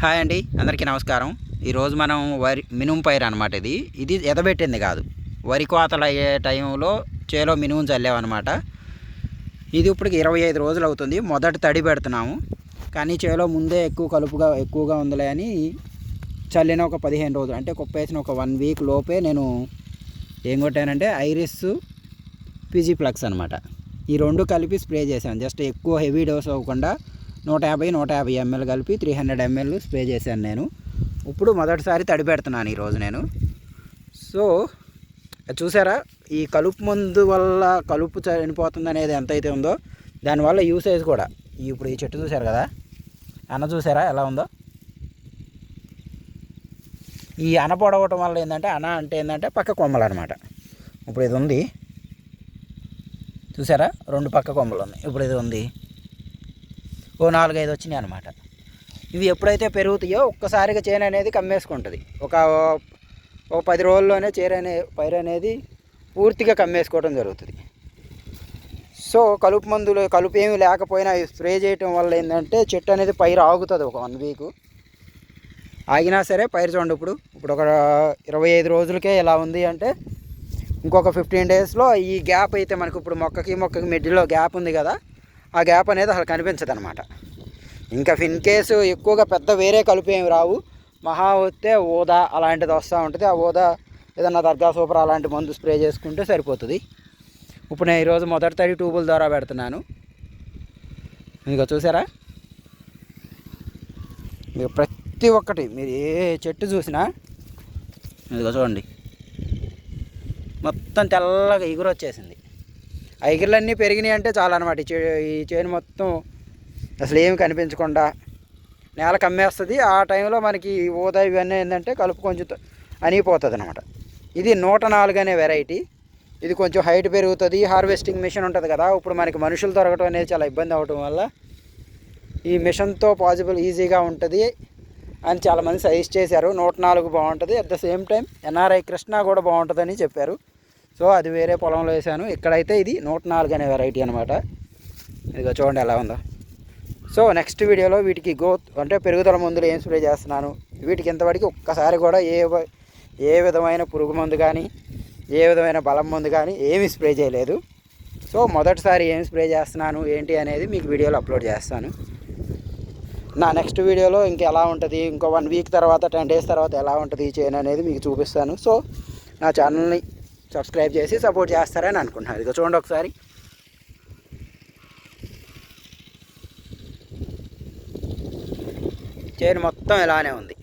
Hi అండి అందరికీ నమస్కారం. ఈరోజు మనం వరి మినుము పైరు అనమాట ఇది. ఇది ఎదబెట్టింది కాదు. వరి కోతలు అయ్యే టైంలో చేలో మినుము చల్లామన్నమాట. ఇది ఇప్పటికి ఇరవై ఐదు రోజులు అవుతుంది. మొదట తడి పెడుతున్నాము. కానీ చేలో ముందే ఎక్కువ కలుపుగా ఎక్కువగా ఉందిలే అని చల్లిన ఒక పదిహేను రోజులు. అంటే కుప్పేసిన ఒక వన్ వీక్ లోపే నేను ఏం కొట్టానంటే ఐరిస్ పీజీ ప్లక్స్ అనమాట ఈ రెండు కలిపి స్ప్రే చేశాను. జస్ట్ ఎక్కువ హెవీ డోస్ అవ్వకుండా నూట యాభై నూట యాభై ఎంఎల్ కలిపి త్రీ హండ్రెడ్ ఎంఎల్ స్ప్రే చేశాను నేను. ఇప్పుడు మొదటిసారి తడి పెడుతున్నాను ఈరోజు నేను. సో చూసారా? ఈ కలుపు మందు వల్ల కలుపు చనిపోతుంది అనేది ఎంత అయితే ఉందో దానివల్ల యూసేజ్ కూడా. ఇప్పుడు ఈ చెట్టు చూసారు కదా? అన్న చూసారా ఎలా ఉందో? ఈ అన పొడవటం వల్ల ఏంటంటే అన అంటే ఏంటంటే పక్క కొమ్మలు అనమాట ఇప్పుడు ఇది ఉంది. చూసారా? రెండు పక్క కొమ్మలు ఉన్నాయి. ఇప్పుడు ఇది ఉంది. ఓ నాలుగైదు వచ్చినాయి అనమాట ఇవి ఎప్పుడైతే పెరుగుతాయో ఒక్కసారిగా చేను అనేది కమ్మేసుకుంటుంది. ఒక ఒక పది రోజుల్లోనే చేరు అనే పైరు అనేది పూర్తిగా కమ్మేసుకోవడం జరుగుతుంది. సో కలుపు మందులు కలుపు ఏమి లేకపోయినా స్ప్రే చేయటం వల్ల ఏంటంటే చెట్టు అనేది పైరు ఆగుతుంది ఒక వన్ వీక్. ఆగినా సరే పైరు చూడండి ఇప్పుడు. ఇప్పుడు ఒక ఇరవై ఐదు రోజులకే ఇలా ఉంది అంటే ఇంకొక ఫిఫ్టీన్ డేస్లో ఈ గ్యాప్ అయితే మనకు ఇప్పుడు మొక్కకి మొక్కకి మిడిల్లో గ్యాప్ ఉంది కదా. ఆ గ్యాప్ అనేది అసలు కనిపించదు అనమాట ఇంకా ఇన్ కేసు ఎక్కువగా పెద్ద వేరే కలుపు ఏమి రావు. మహా వస్తే ఊదా అలాంటిది వస్తూ ఉంటుంది. ఆ ఊదా ఏదన్నా దర్గా సూపర్ అలాంటి మందు స్ప్రే చేసుకుంటే సరిపోతుంది. ఇప్పుడు నేను ఈరోజు మొదటి తడి ట్యూబుల ద్వారా పెడుతున్నాను. ఇదిగో చూసారా? మీకు ప్రతి ఒక్కటి మీరు ఏ చెట్టు చూసినా ఇదిగో చూడండి. మొత్తం తెల్లగా ఎగురొచ్చేసింది. ఐగిర్లన్నీ పెరిగినాయి అంటే చాలా అనమాట ఈ చే ఈ చేను మొత్తం అసలు ఏమి కనిపించకుండా నేల కమ్మేస్తుంది. ఆ టైంలో మనకి ఊదా ఇవన్నీ ఏంటంటే కలుపు కొంచెం త- అనిగిపోతుంది అనమాట ఇది నూట నాలుగు అనే వెరైటీ ఇది కొంచెం హైట్ పెరుగుతుంది. హార్వెస్టింగ్ మిషన్ ఉంటుంది కదా. ఇప్పుడు మనకి మనుషులు దొరకడం అనేది చాలా ఇబ్బంది అవడం వల్ల ఈ మిషన్తో పాసిబుల్ ఈజీగా ఉంటుంది అని చాలామంది సజెస్ట్ చేశారు. నూట నాలుగు బాగుంటుంది. At the same time NRI Krishna కూడా బాగుంటుందని చెప్పారు. సో అది వేరే పొలంలో వేసాను ఇక్కడైతే ఇది నూట నాలుగు అనే వెరైటీ అనమాట ఇదిగో చూడండి ఎలా ఉందో. సో నెక్స్ట్ వీడియోలో వీటికి గ్రోత్ అంటే పెరుగుదల మందులు ఏం స్ప్రే చేస్తున్నాను. వీటికి ఇంతవరకు ఒక్కసారి కూడా ఏ వ- ఏ విధమైన పురుగు మందు కానీ ఏ విధమైన బలం మందు కానీ ఏమీ స్ప్రే చేయలేదు. సో మొదటిసారి ఏం స్ప్రే చేస్తున్నాను ఏంటి అనేది మీకు వీడియోలో అప్లోడ్ చేస్తాను. నా నెక్స్ట్ వీడియోలో ఇంక ఎలా ఉంటుంది ఇంకో వన్ వీక్ తర్వాత టెన్ డేస్ తర్వాత ఎలా ఉంటుంది చేయను అనేది మీకు చూపిస్తాను. సో నా ఛానల్ని సబ్స్క్రైబ్ చేసి సపోర్ట్ చేస్తారని అనుకుంటున్నాను. ఇదిగో చూడండి ఒకసారి. చైన్ మొత్తం ఇలానే ఉంది.